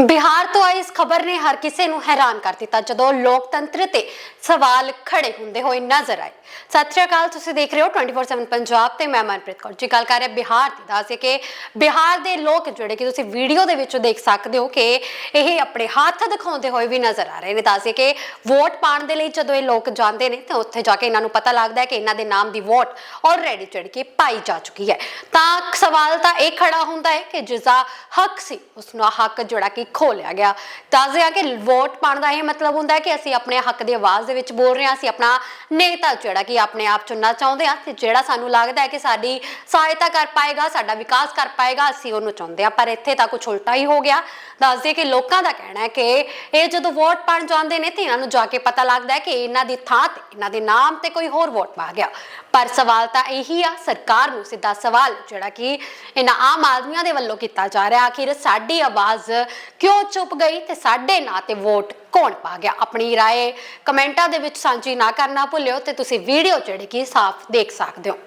ਬਿਹਾਰ ਤੋਂ ਆਈ ਇਸ ਖਬਰ ਨੇ ਹਰ ਕਿਸੇ ਨੂੰ ਹੈਰਾਨ ਕਰ ਦਿੱਤਾ ਜਦੋਂ ਲੋਕਤੰਤਰ ਤੇ ਸਵਾਲ ਖੜੇ ਹੁੰਦੇ ਹੋਏ ਨਜ਼ਰ ਆਏ। ਸਤਿ ਸ਼੍ਰੀ ਅਕਾਲ, ਤੁਸੀਂ ਦੇਖ ਰਹੇ ਹੋ 24/7 ਪੰਜਾਬ ਤੇ ਮੈਂ ਮਨਪ੍ਰੀਤ ਕੌਰ। ਜੀ, ਗੱਲ ਕਰ ਰਹੇ ਬਿਹਾਰ ਦੀ। ਦੱਸੇ ਕਿ ਬਿਹਾਰ ਦੇ ਲੋਕ ਜਿਹੜੇ ਕਿ ਤੁਸੀਂ ਵੀਡੀਓ ਦੇ ਵਿੱਚ ਦੇਖ ਸਕਦੇ ਹੋ ਕਿ ਇਹ ਆਪਣੇ ਹੱਥ ਦਿਖਾਉਂਦੇ ਹੋਏ ਵੀ ਨਜ਼ਰ ਆ ਰਹੇ ਨੇ। ਦੱਸੇ ਕਿ ਵੋਟ ਪਾਉਣ ਦੇ ਲਈ ਜਦੋਂ ਇਹ ਲੋਕ ਜਾਂਦੇ ਨੇ ਤਾਂ ਉੱਥੇ ਜਾ ਕੇ ਇਹਨਾਂ ਨੂੰ ਪਤਾ ਲੱਗਦਾ ਹੈ ਕਿ ਇਹਨਾਂ ਦੇ ਨਾਮ ਦੀ ਵੋਟ ਆਲਰੇਡੀ ਜਿਹੜੀ ਕੇ ਪਾਈ ਜਾ ਚੁੱਕੀ ਹੈ। ਤਾਂ ਸਵਾਲ ਤਾਂ ਇਹ ਖੜਾ ਹੁੰਦਾ ਹੈ ਕਿ ਜਿਸ ਦਾ ਹੱਕ ਸੀ ਉਸ ਨੂੰ ਹੱਕ ਜਿਹੜਾ ਕਿ ਖੋ ਲਿਆ ਗਿਆ। ਦੱਸਦੇ ਆ ਕਿ ਵੋਟ ਪਾਉਣ ਦਾ ਇਹ ਮਤਲਬ ਹੁੰਦਾ ਹੈ ਕਿ ਅਸੀਂ ਆਪਣੇ ਹੱਕ ਦੀ ਆਵਾਜ਼ ਦੇ ਵਿੱਚ ਬੋਲ ਰਹੇ ਹਾਂ, ਅਸੀਂ ਆਪਣਾ ਨੇਤਾ ਜਿਹੜਾ ਕਿ ਆਪਣੇ ਆਪ ਚੁਣਨਾ ਚਾਹੁੰਦੇ ਹਾਂ ਤੇ ਜਿਹੜਾ ਸਾਨੂੰ ਲੱਗਦਾ ਹੈ ਕਿ ਸਾਡੀ ਸਹਾਇਤਾ ਕਰ ਪਾਏਗਾ, ਸਾਡਾ ਵਿਕਾਸ ਕਰ ਪਾਏਗਾ, ਅਸੀਂ ਉਹਨੂੰ ਚਾਹੁੰਦੇ ਹਾਂ। ਪਰ ਇੱਥੇ ਤਾਂ ਕੁਝ ਉਲਟਾ ਹੀ ਹੋ ਗਿਆ। ਦੱਸਦੇ ਕਿ ਲੋਕਾਂ ਦਾ ਕਹਿਣਾ ਹੈ ਕਿ ਇਹ ਜਦੋਂ ਵੋਟ ਪਾਉਣ ਜਾਂਦੇ ਨੇ ਤੇ ਇਹਨਾਂ ਨੂੰ ਜਾ ਕੇ ਪਤਾ ਲੱਗਦਾ ਹੈ ਕਿ ਇਹਨਾਂ ਦੀ ਥਾਂ ਤੇ, ਇਹਨਾਂ ਦੇ ਨਾਮ ਤੇ ਕੋਈ ਹੋਰ ਵੋਟ ਪਾ ਗਿਆ। ਪਰ ਸਵਾਲ ਤਾਂ ਇਹੀ ਆ, ਸਰਕਾਰ ਨੂੰ ਸਿੱਧਾ ਸਵਾਲ ਜਿਹੜਾ ਕਿ ਇਹਨਾਂ ਆਮ ਆਦਮੀਆਂ ਦੇ ਵੱਲੋਂ ਕੀਤਾ ਜਾ ਰਿਹਾ। ਆਖਿਰ ਸਾਡੀ ਆਵਾਜ਼ ਕਿਉਂ ਚੁੱਪ ਗਈ ਤੇ ਸਾਡੇ ਨਾਂ ਤੇ ਵੋਟ ਕੌਣ ਪਾ ਗਿਆ ਆਪਣੀ رائے ਕਮੈਂਟਾਂ ਦੇ ਵਿੱਚ ਸਾਂਝੀ ਨਾ ਕਰਨਾ ਭੁੱਲਿਓ ਤੇ ਤੁਸੀਂ ਵੀਡੀਓ ਜਿਹੜੀ ਕਿ ਸਾਫ਼ ਦੇਖ ਸਕਦੇ ਹੋ